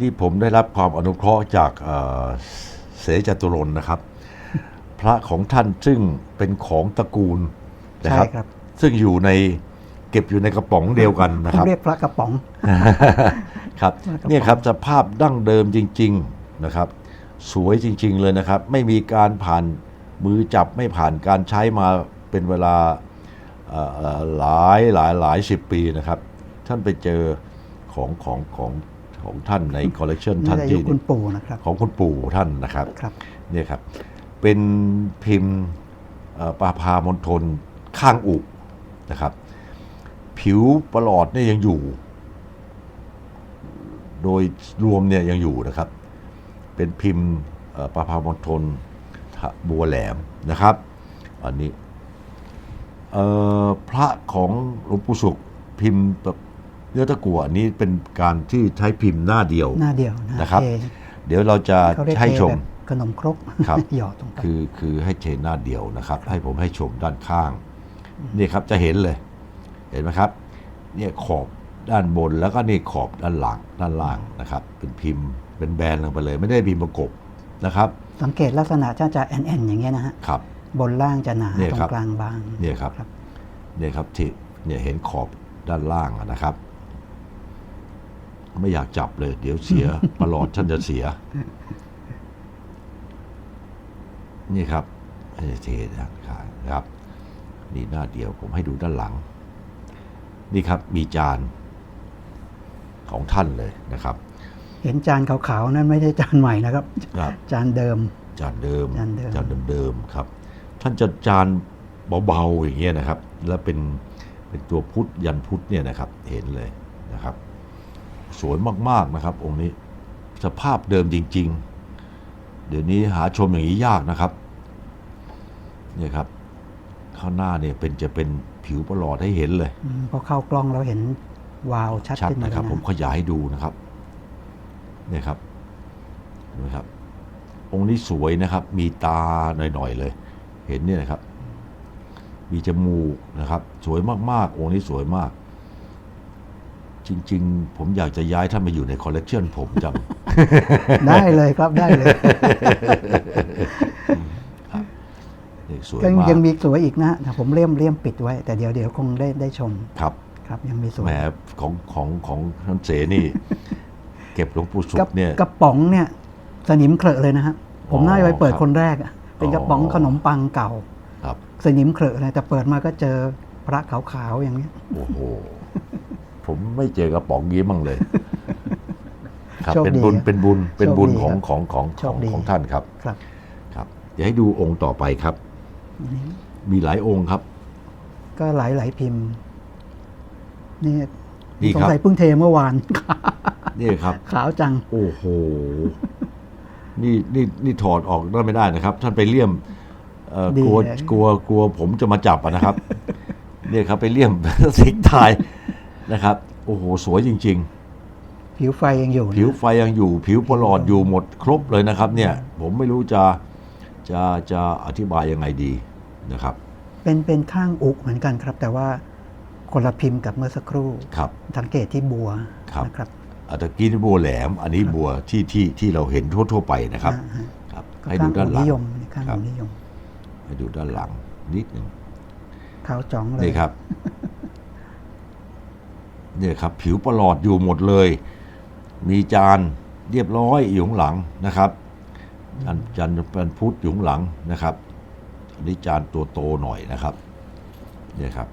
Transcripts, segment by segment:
นี่ผมได้รับความอนุเคราะห์จากเอ่อเสจตุรนต์นะครับ พระของท่านซึ่งเป็นของตระกูลนะใช่ครับครับ ซึ่งอยู่ในเก็บอยู่ในกระป๋องเดียวกันนะผคมรับ เรียกพระกระป๋อง ครับกระป๋อง เนี่ยครับสภาพดั้งเดิมจริง ๆนะครับ สวยจริง ๆ เลยนะครับ ไม่มีการผ่านมือจับไม่ผ่านการใช้มาเป็นเวลาเอ่อเอ่อหลายหลายหลายสิบปีนะครับ ท่านไปเจอของของของ ของท่านในคอลเลกชันนี่ท่านอายุที่คุณปู่นะครับของคุณปู่ท่านนะครับครับเนี่ยครับ เป็นพิมพ์เอ่อปาพามณฑลข้างอุนะครับ ผิวประหลอดเนี่ยยังอยู่ โดยรวมเนี่ยยังอยู่นะครับ เป็นพิมพ์เอ่อปาพามณฑลทะบัวแหลมนะครับ อันนี้เอ่อพระของหลวงปู่สุขพิมพ์แบบ เนื้อตะกั่วอันนี้เป็นการที่ใช้พิมพ์หน้าเดียวหน้าเดียวนะนะครับเทเดี๋ยวเราจะเขาเรียกให้เทชมแบบขนมครกครับหยอดตรงไปคือคือให้เชนหน้าเดียวนะครับ ให้ผมให้ชมด้านข้างนี่ครับจะเห็นเลย เห็นไหมครับ เนี่ยขอบด้านบนแล้วก็นี่ขอบด้านหลังด้านล่างนะครับ เป็นพิมพ์เป็นแบนลงไปเลย ไม่ได้พิมพ์ประกบนะครับ สังเกตลักษณะจะจะแอนแอนอย่างเงี้ยนะฮะครับ บนล่างจะหนาเนี่ยตรครังบกลางบางเนี่ยครับเนี่ยครับที่เนี่ยเห็นขอบด้านล่างอะนะครับ ไม่อยากจับเลย เดี๋ยวเสียประหลอดท่านจะเสีย นี่ครับให้เทด้านข้างนะครับ นี่หน้าเดียวผมให้ดูด้านหลัง นี่ครับมีจานของท่านเลยนะครับ เห็นจานขาวๆนั่นไม่ใช่จานใหม่นะครับครับ จานเดิม จานเดิมจานเดิมนเดิมๆครับ ท่านจะจานเบาๆอย่างเงี้ยนะครับ แล้วเป็นเป็นตัวพุทธยันพุทธเนี่ยนะครับ เห็นเลยนะครับ สวยมากๆนะครับ องค์นี้สภาพเดิมจริง ๆ เดี๋ยวนี้หาชมอย่างนี้ยากนะครับเนี่ยครับ ข้างหน้าเนี่ยเป็นจะเป็นผิวประหลอดให้เห็นเลยอืมพอเข้ากล้องเราเห็นวาวชัดชัดขึ้นมานะครับเลยผมขยายให้ดูนะครับเนี่ยครับเห็นไหมครับ องค์นี้สวยนะครับ มีตาหน่อยๆเลย เห็นเนี่ยนะครับ มีจมูกนะครับ สวยมากๆองค์นี้สวยมาก จริง ๆ ผมอยากจะย้ายท่านมาอยู่ในคอลเลกชันผมจัง ได้เลยครับได้เลยเนี่ยสวยก็มากยังมีสวยอีกนะแต่ผมเลี่ยมเลี่ยมปิดไว้ แต่เดี๋ยวเดี๋ยวคงได้ได้ชมครับครับยังมีสวแหมยของของของท่านเสนี่ เก็บหลวงปู่สุกระขเนี่ยกระป๋องเนี่ยสนิมเคลอะเลยนะฮะผมอ๋อน่าจะไปเปิดครับคนแรกอะเป็นกระป๋องอ๋อขนมปังเก่าครับสนิมเคลอะเลยแต่เปิดมาก็เจอพระขาวๆอย่างนี้โอ้โห ผมไม่เจอกระป๋องงี้มั่งเลย ครับโชคเป็นดีบุญครับเป็นบุญเป็นบุญโชคดีของครับของของโชขอคงดี ของท่านครับครับครับเดี๋ยวให้ดูองค์ต่อไปครับ อันนี้มีหลายองค์ครับ ก็หลายหลายๆพิมพ์ นี่นี่สงครับ สัยเพิ่งเทเมื่อวาน นี่ครับ ขาวจัง โอ้โห นี่นี่นี่ถอดออกได้ไม่ได้นะครับ ท่านไปเลี่ยมเอ่อดีกลัวเลยกลัวกลัวผมจะมาจับอะนะครับ เนี่ยครับไปเลี่ยม สิงทาย นะครับ โอ้โห สวยจริง ๆ ผิวไฟยังอยู่นะผิวไฟยังอยู่ ผิวประหลอดอยู่หมดครบเลยนะครับ เนี่ย ผมไม่รู้จะจะจะอธิบายยังไงดีนะครับ เป็นเป็นข้างอุกเหมือนกันครับ แต่ว่าคนละพิมพ์กับเมื่อสักครู่ ครับ สังเกตที่บัวครับ นะครับ อัตะกี้นี่บัวแหลม อันนี้บัวที่ที่ที่เราเห็นทั่ว ๆ ไปนะครับ อ่าฮะครับก็ให้ดูด้านหลัข้งนิยมข้างครับนิยมให้ดูด้านหลังนิดหนึ่งขาวจ้องเลย นี่ครับ เนี่ยครับผิวประหลอดอยู่หมดเลย มีจานเรียบร้อยอยู่ข้างหลังนะครับจานจานเป็นพุทธอยู่ข้างหลังนะครับอันนี้จานตัวโตหน่อยนะครับเนี่ยครับ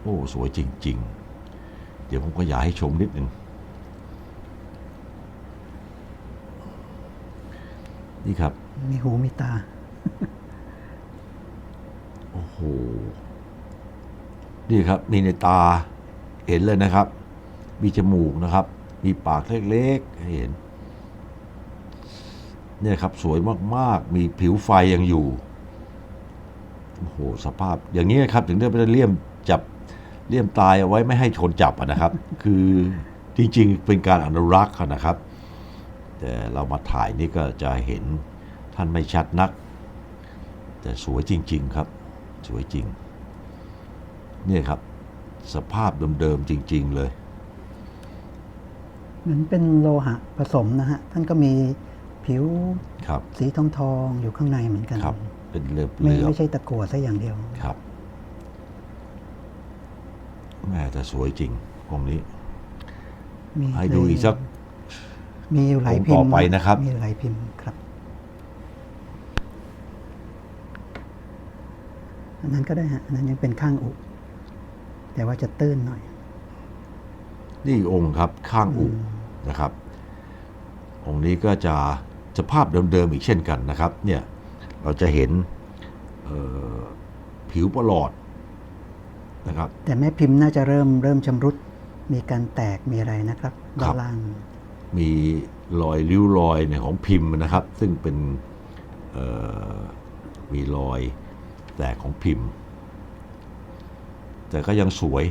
โอ้สวยจริง ๆ เดี๋ยวผมก็อยากให้ชมนิดหนึ่งนี่ครับ มีหูมีตา โอ้โห นี่ครับ มีในตา เห็นเลยนะครับ มีจมูกนะครับ มีปากเล็กๆให้เห็นเนี่ยครับสวยมากๆ มีผิวไฟยังอยู่โอ้โหสภาพ อย่างนี้ครับ ถึงได้ไปเลี่ยมจับเลี่ยมตายเอาไว้ไม่ให้ชนจับนะครับ คือจริงๆ เป็นการอนุรักษ์นะครับ แต่เรามาถ่ายนี่ก็จะเห็นท่านไม่ชัดนัก แต่สวยจริง ๆ ครับ สวยจริง เนี่ยครับ สภาพเดิมๆจริง ๆ เลย เหมือนเป็นโลหะผสมนะฮะ ท่านก็มีผิวครับ สีทองทองๆอยู่ข้างในเหมือนกันครับ เป็นเหลือบไม่เหลือบไม่ใช่ตะกั่วซะอย่างเดียว ครับแม่แต่สวยจริงองค์นี้ มีให้ดูอีกสัก มีอยู่หลายองค์พิมต่อพ์ไปนะครับ มีหลายพิมพ์ครับ อันนั้นก็ได้ฮะอันนั้นยังเป็นข้างอุ แต่ว่าจะตื้นหน่อย นี่อีกองค์ครับข้างอุนะครับ องค์นี้ก็จะสภาพเดิมๆอีกเช่นกันนะครับ เนี่ยเราจะเห็นเอ่อผิวประหลอดนะครับ แต่แม่พิมพ์น่าจะเริ่มเริ่มชำรุดมีการแตกมีอะไรนะครับครัด้าบนล่าง มีรอยริ้วรอยเนี่ยของพิมพ์นะครับ ซึ่งเป็นเอ่อมีรอยแตกของพิมพ์ แต่ก็ยังสวย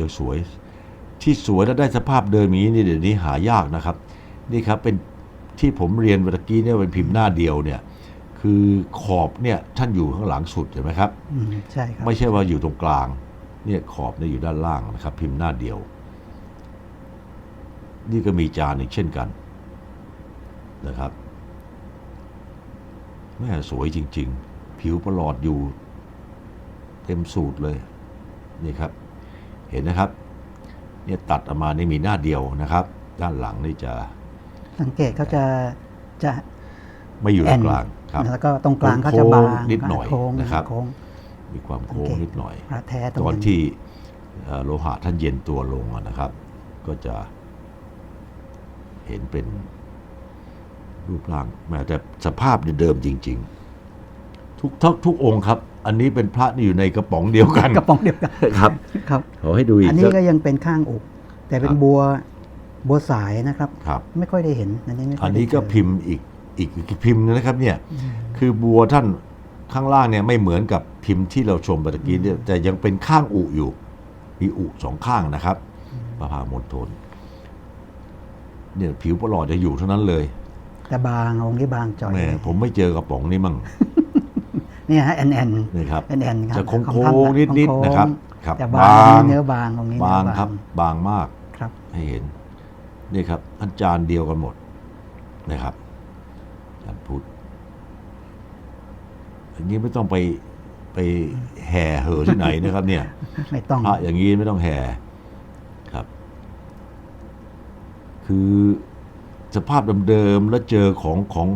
ยังสวย ที่สวยและได้สภาพเดิมอย่างนี้นี่เดี๋ยวนี้หายากนะครับ นี่ครับเป็นที่ผมเรียนเมื่อกี้เนี่ยเป็นพิมพ์หน้าเดียวเนี่ยคือขอบเนี่ยท่านอยู่ข้างหลังสุดเห็นไหมครับอืมใช่ครับไม่ใช่ว่าอยู่ตรงกลางเนี่ยขอบเนี่ยอยู่ด้านล่างนะครับ พิมพ์หน้าเดียว นี่ก็มีจานอีกเช่นกันนะครับแม่สวยจริง ๆ ผิวประหลอดอยู่ เต็มสูตรเลย นี่ครับ เห็นนะครับ เนี่ยตัดออกมานี่มีหน้าเดียวนะครับ ด้านหลังนี่จะสังเกตเขาจะจะไม่อยู่ตรงกลางครับแล้วก็ตรงกลางเขาจะโค้บางงนิดหน่อยโค้งนะครับโค้งมีความโค้งนิดหน่อยพระแท้ตรงตอนนั้นที่เอ่อโลหะท่านเย็นตัวลงอะนะครับ ก็จะเห็นเป็นรูปร่างแม้แต่สภาพเนี่ยเดิมจริง ๆ ทุกทุกทุกองค์ครับ อันนี้เป็นพระที่อยู่ในกระป๋องเดียวกัน กระป๋องเดียวกันครับ ครับขอให้ดูอีกอันนี้สักก็ยังเป็นข้างอก แต่เป็คนรับบัวบัวสายนะครับ ครับ ไม่ค่อยได้เห็นอันนี้ไม่ค่อัอยนได้นี้ก็เจอพิมพ์อีกอีกอีกพิมพ์นึงนะครับเนี่ยคือบัวท่านข้างล่างเนี่ยไม่เหมือนกับพิมพ์ที่เราชมเมื่อกี้เนี่ยแต่ยังเป็นข้างอุอยู่ มีอุสองข้างนะครับประพามณฑลเนี่ยผิวประหลอดจะอยู่เท่านั้นเลย แต่บางองค์ที่บางจ่อยแหมผมไม่เจอกระป๋องนี้มั่ง เนี่ยฮะแอนแอนนี่ครับแอนแอนครับจะของโค้ท่านงๆนิดโค้ๆงนะครับครับแต่บาบางงเนื้อบางองค์นี้เนื้บาองครับ บางมากครับ ให้เห็นนี่ครับอันจานเดียวกันหมดนะครับจานพุทธอย่างนี้ไม่ต้องไปไปแห่เหอะที่ไหนนะครับ เนี่ยไม่ต้องพระอย่างนี้ไม่ต้องแห่ครับ คือสภาพเดิมๆแล้วเจอของของ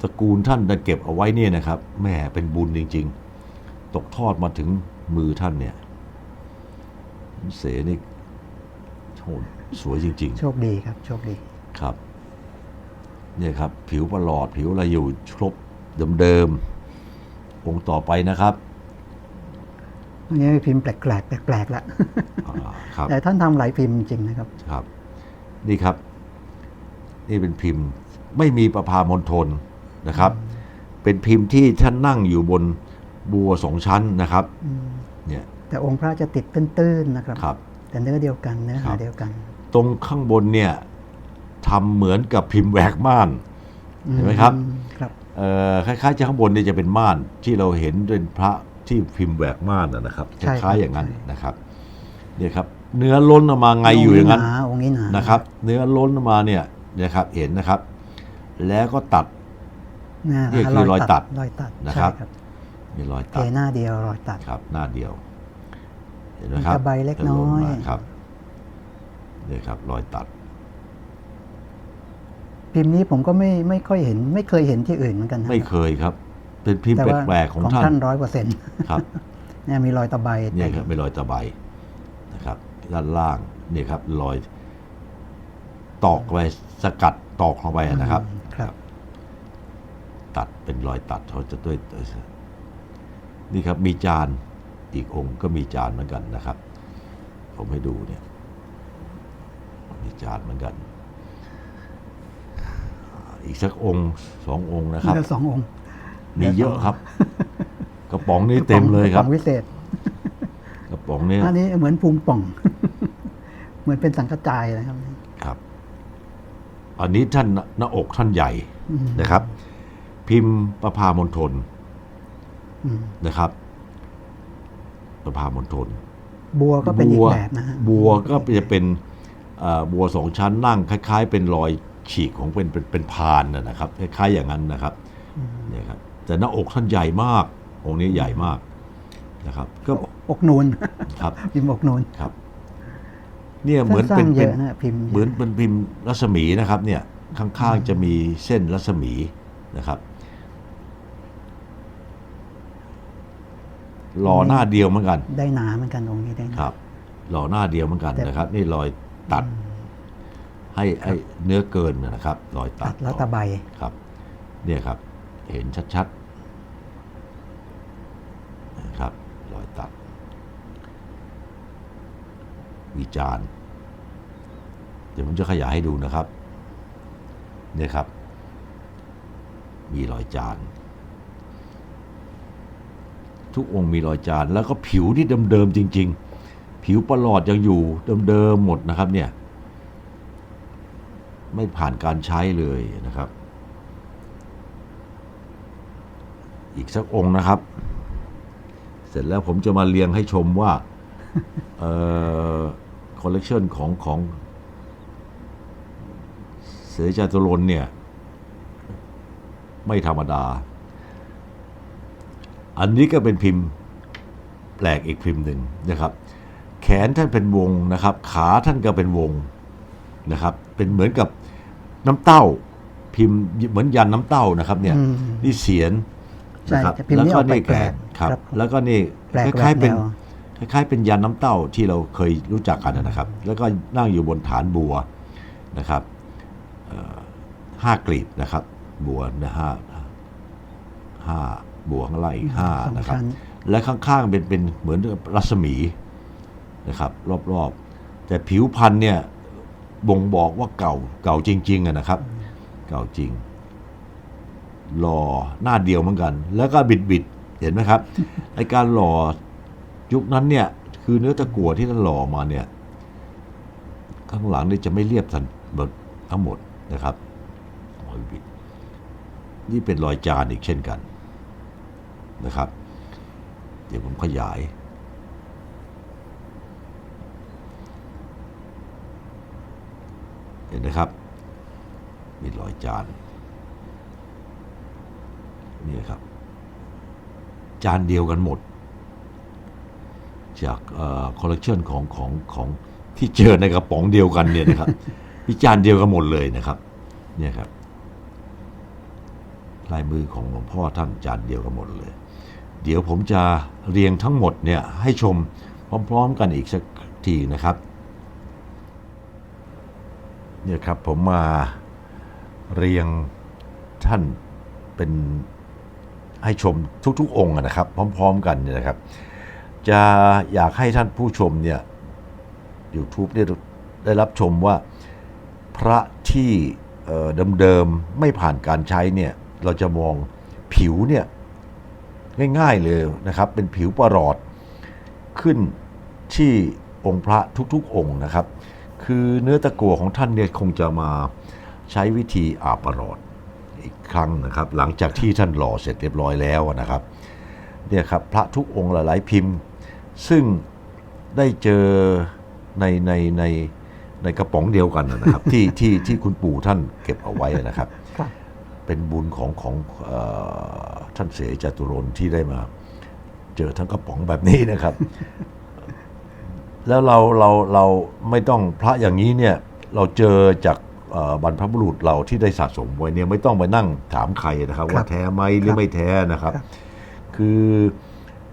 ตระกูลท่านได้เก็บเอาไว้เนี่ยนะครับแหม่เป็นบุญจริง ๆ ตกทอดมาถึงมือท่านเนี่ยเสนี่โหสวยจริงโชคดีครับ โชคดีๆครับ เนี่ยครับ ผิวประหลอดผิวอะไรอยู่ครบเดิมๆองค์ต่อไปนะครับอันนี้พิมพ์แปลกๆแปลกๆละอ่าครับแต่ท่านทำหลายพิมพ์จริงนะครับ ครับ นี่ครับ นี่เป็นพิมพ์ ไม่มีประพามณฑล นะครับ เป็นพิมพ์ที่ท่านนั่งอยู่บนบัวสองชั้นนะครับอืมเนี่ยแต่องค์พระจะติดตื้นๆนะครับครับแต่เนื้อเดียวกันเนื้อครัหาบเดียวกัน ตรงข้างบนเนี่ยทำเหมือนกับพิมพ์แหวกม่านเห็นไหมครับอืครับเอ่อคล้ายๆจะข้างบนเนี่ยจะเป็นม่านที่เราเห็นเป็นพระที่พิมพ์แหวกม่านนะนะครับคใช่ครับล้ายๆอย่างนั้นนะครับเนี่ยครับเนื้อล้นออกมาไงอยู่อย่างนั้นหองค์นี้หนานะครับ เนื้อล้นออกมาเนี่ยนะครับเห็นนะครับ แล้วก็ตัดหา นี่คือรอยตัดรอยตัดนะครับใช่มีรอยเทตัดหน้าเดียวรอยตัดครับ หน้าเดียวเห็นไหมครับมีกระใบเล็กน้อยจะหมาครับนี่ครับ รอยตัด พิมพ์นี้ผมก็ไม่ไม่ค่อยเห็น ไม่เคยเห็นที่อื่นเหมือนกันนะไม่เคยครับ เป็นพิมพ์แต่ว่าแปลกๆของท่านร้อยเปอร์เซ็นต์ครับเนี่ยมีรอยตะไบเนี่ยครับเป็นรอยตะไบนะครับ ด้านล่างนี่ครับ รอยตอกไปสกัดตอกลงไปนะครับครับ ตัดเป็นรอยตัดเขาจะด้วยนี่ครับมีจานอีกองค์ก็มีจานเหมือนกันนะครับ ผมให้ดูเนี่ยมีจานเหมือนกัน อีกสักองค์สององค์นะครับเหลือสององค์มีเยอะครับ กระป๋องนี้เต็มเลยครับกะป๋องวิเศษ กระป๋องนี้อันนี้เหมือนพุงป่อง เหมือนเป็นสังกจายนะครับครับ อันนี้ท่านหน้าอกท่านใหญ่อืมนะครับ พิมพ์ประพามณฑลอืมนะครับประพามณฑลบัวก็เป็นอีบักวแบบนะฮะบัวก็จะเป็นเอ่อบัวสองชั้นนั่งคล้ายๆ เป็นรอยฉีกของเป็นเป็นเป็นพานนะนะครับ คล้ายๆอย่างนั้นนะครับเนี่ยครับแต่หน้าอกท่านใหญ่มาก องค์นี้ใหญ่มากนะครับ ก็อกนูนครับพิมพ์อกนูนครับ เนี่ยเหมือนสร้าเป็นงเยเป็นอะนะพิมพ์เหมือนเป็นพิมพ์รัศมีนะครับ เนี่ยข้างๆจะมีเส้นรัศมีนะครับ หล่อหน้าเดียวเหมือนกัน ได้หนาเหมือนกันองค์นี้ได้หนา ครับ หล่อหน้าเดียวเหมือนกันแต่ นะครับ นี่รอยตัด ให้ให้เนื้อเกินนะครับ รอยตัตัดดแล้วตะไบครับ เนี่ยครับ เห็นชัดๆนะครับรอยตัด วิจารณ์เดี๋ยวผมจะขยายให้ดูนะครับ เนี่ยครับ มีรอยจาน ทุกองค์มีรอยจานแล้วก็ผิวที่เดิมๆจริง ๆ ผิวประหลอดยังอยู่เดิมๆหมดนะครับเนี่ยไม่ผ่านการใช้เลยนะครับ อีกสักองค์นะครับ เสร็จแล้วผมจะมาเรียงให้ชมว่าเอ่อคอลเลกชันของของเสจาตุรนเนี่ย ไม่ธรรมดา อันนี้ก็เป็นพิมพ์แปลกอีกพิมพ์หนึ่งนะครับ แขนท่านเป็นวงนะครับ ขาท่านก็เป็นวงนะครับ เป็นเหมือนกับน้ำเต้า พิมพ์เหมือนยันน้ำเต้านะครับ เนี่ยอืมนี่เสียนใช่นะครับแต่พิมพ์แล้วนี้ก็ออกนี่แปลกครับ ครับแล้วก็นี่แปลกคล้ายๆเป็นแหวกแนวคล้ายๆเป็นยันน้ำเต้าที่เราเคยรู้จักกันนะครับ แล้วก็นั่งอยู่บนฐานบัวนะครับเอ่อห้ากลีบนะครับ บัวนะห้าห้า บัวข้างล่างอีกห้าสองนะครับชั้นและข้างๆเป็นเป็นเหมือนรัศมีนะครับรอบๆ แต่ผิวพันธุ์เนี่ยบ่งบอกว่าเก่าเก่าจริงๆอะนะครับ เก่าจริงหล่อหน้าเดียวเหมือนกัน แล้วก็บิดบิดๆเห็นไหมครับไอการหล่อยุคนั้นเนี่ยคือเนื้อตะกั่วที่ท่านหล่อมาเนี่ยข้างหลังนี่จะไม่เรียบทันหมดทั้งหมดนะครับรอยบิดนี่เป็นรอยจานอีกเช่นกัน นะครับ เดี๋ยวผมขยาย เห็นนะครับ มีรอยจานนี่ครับ จานเดียวกันหมด จากคอลเลกชันของของของที่เจอในกระป๋องเดียวกันเนี่ยนะครับมีจานเดียวกันหมดเลยนะครับ เนี่ยครับลายมือของหลวงพ่อท่านจานเดียวกันหมดเลย เดี๋ยวผมจะเรียงทั้งหมดเนี่ยให้ชมพร้อม ๆ กันอีกสักทีนะครับเนี่ยครับผมมาเรียงท่านเป็นให้ชมทุก ๆ องค์นะครับ พร้อม ๆ กันเนี่ยนะครับ จะอยากให้ท่านผู้ชมเนี่ย YouTube เนี่ยได้รับชมว่าพระที่เดิมๆไม่ผ่านการใช้เนี่ย เราจะมองผิวเนี่ย ง่ายๆเลยนะครับ เป็นผิวประหลอดขึ้นที่องค์พระทุกๆ องค์นะครับ คือเนื้อตะกั่วของท่านเนี่ยคงจะมาใช้วิธีอาบประหลอดอีกครั้งนะครับ หลังจากที่ท่านหล่อเสร็จเรียบร้อยแล้วนะครับเนี่ยครับพระทุกองค์หลายๆพิมพ์ ซึ่งได้เจอในในในในกระป๋องเดียวกันนะครับ ที่ที่ที่คุณปู่ท่านเก็บเอาไว้นะครับครับเป็นบุญของของเออ ท่านเสจตุรนต์ที่ได้มา เจอทั้งกระป๋องแบบนี้นะครับ แล้วเราเราเราไม่ต้องพระอย่างนี้เนี่ยเราเจอจากเอ่อบรรพบุรุษเราที่ได้สะสมไว้เนี่ยไม่ต้องไปนั่งถามใครนะครับครับว่าแท้ไหมหรือไม่แท้นะครับครับ คือ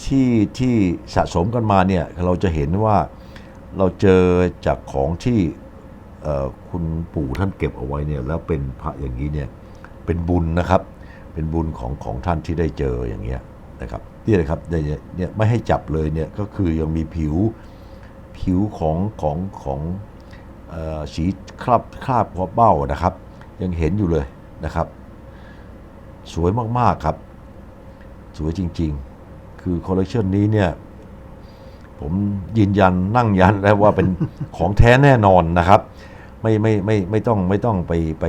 ที่ที่สะสมกันมาเนี่ยเราจะเห็นว่าเราเจอจากของที่เอ่อคุณปู่ท่านเก็บเอาไว้เนี่ยแล้วเป็นพระอย่างนี้เนี่ยเป็นบุญนะครับ เป็นบุญของของท่านที่ได้เจออย่างเงี้ยนะครับนี่เลยครับเนี่ยไม่ให้จับเลยเนี่ยก็คือยังมีผิวผิวของของของสีคราบคราบหัวเบ้านะครับ ยังเห็นอยู่เลยนะครับ สวยมากๆครับ สวยจริงๆ คือคอลเลกชันนี้เนี่ยผมยืนยันนั่งยันแล้วว่าเป็นของแท้แน่นอนนะครับ ไม่ไม่ไม่ไม่ต้องไม่ต้องไปไป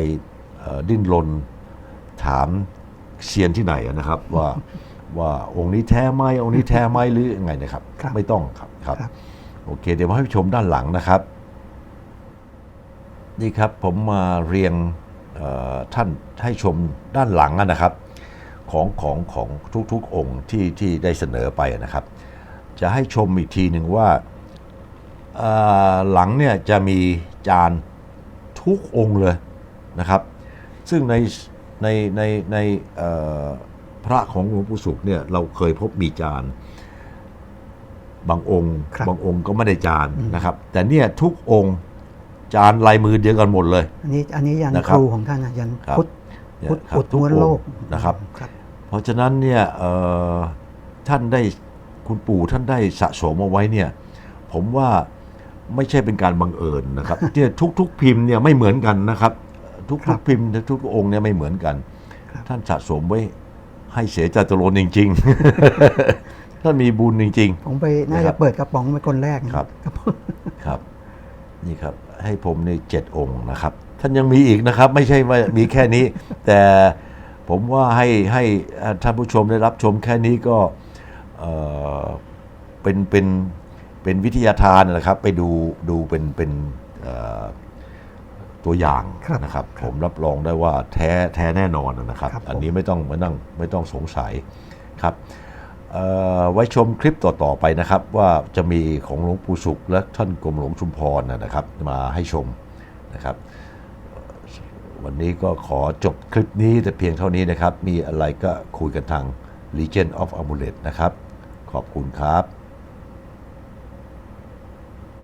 ดิ้นรนถาม เซียนที่ไหนนะครับว่าว่าองค์นี้แท้ไหมองค์นี้แท้ไหมหรือยังไงนะครับ ครับไม่ต้องครับครับ ครับ โอเค เดี๋ยวมาให้ชมด้านหลังนะครับ นี่ครับผมมาเรียงเอ่อท่านให้ชมด้านหลังอะนะครับ ของของของทุกๆองค์ที่ที่ได้เสนอไปนะครับ จะให้ชมอีกทีหนึ่งว่าเอ่อหลังเนี่ยจะมีจานทุกองค์เลยนะครับ ซึ่งใน ในในในเอ่อพระของหลวงปู่สุขเนี่ยเราเคยพบมีจานบางองค์ครับบางองค์ก็ไม่ได้จานนะครับ แต่เนี่ยทุกองค์จานลายมือเดียวกันหมดเลย อันนี้อันนี้ยันนะครับครูของท่านนะยันครับพุทธเนี่ยพุทธครับพุทธทุกม้วนโลกองค์นะครับครับ เพราะฉะนั้นเนี่ยเอ่อท่านได้คุณปู่ท่านได้สะสมเอาไว้เนี่ยผมว่าไม่ใช่เป็นการบังเอิญนะครับเนี่ยทุกๆพิมพ์เนี่ยไม่เหมือนกันนะครับ ทุกครับๆพิมพ์ทุกๆองค์เนี่ยไม่เหมือนกันครับท่านสะสมไว้ให้เสียจตุรนจริง ๆ ท่านมีบุญจริงผมไปน่านะครัจะบเปิดกระป๋องเป็นคนแรกนะครับผมๆครับ นี่ครับ ให้ผมในเจ็ดองค์นะครับ ท่านยังมีอีกนะครับ ไม่ใช่ว่ามีแค่นี้ แต่ผมว่าให้ให้เอ่อท่านผู้ชมได้รับชมแค่นี้ก็เอ่อเป็นเป็นเป็นวิทยาทานนะครับ ไปดูดูเป็นเป็นเอ่อ ตัวอย่างครับนะครับครับ ผมรับรองได้ว่าแท้แท้แน่นอนนะครับครับผมอันนี้ไม่ต้องไม่ต้องไม่ต้องสงสัยครับเอ่อไว้ชมคลิปต่อๆไปนะครับ ว่าจะมีของหลวงปู่สุขและท่านกรมหลวงชุมพรนะครับ มาให้ชมนะครับ วันนี้ก็ขอจบคลิปนี้แต่เพียงเท่านี้นะครับ มีอะไรก็คุยกันทาง Legion of Amulet นะครับ ขอบคุณครับ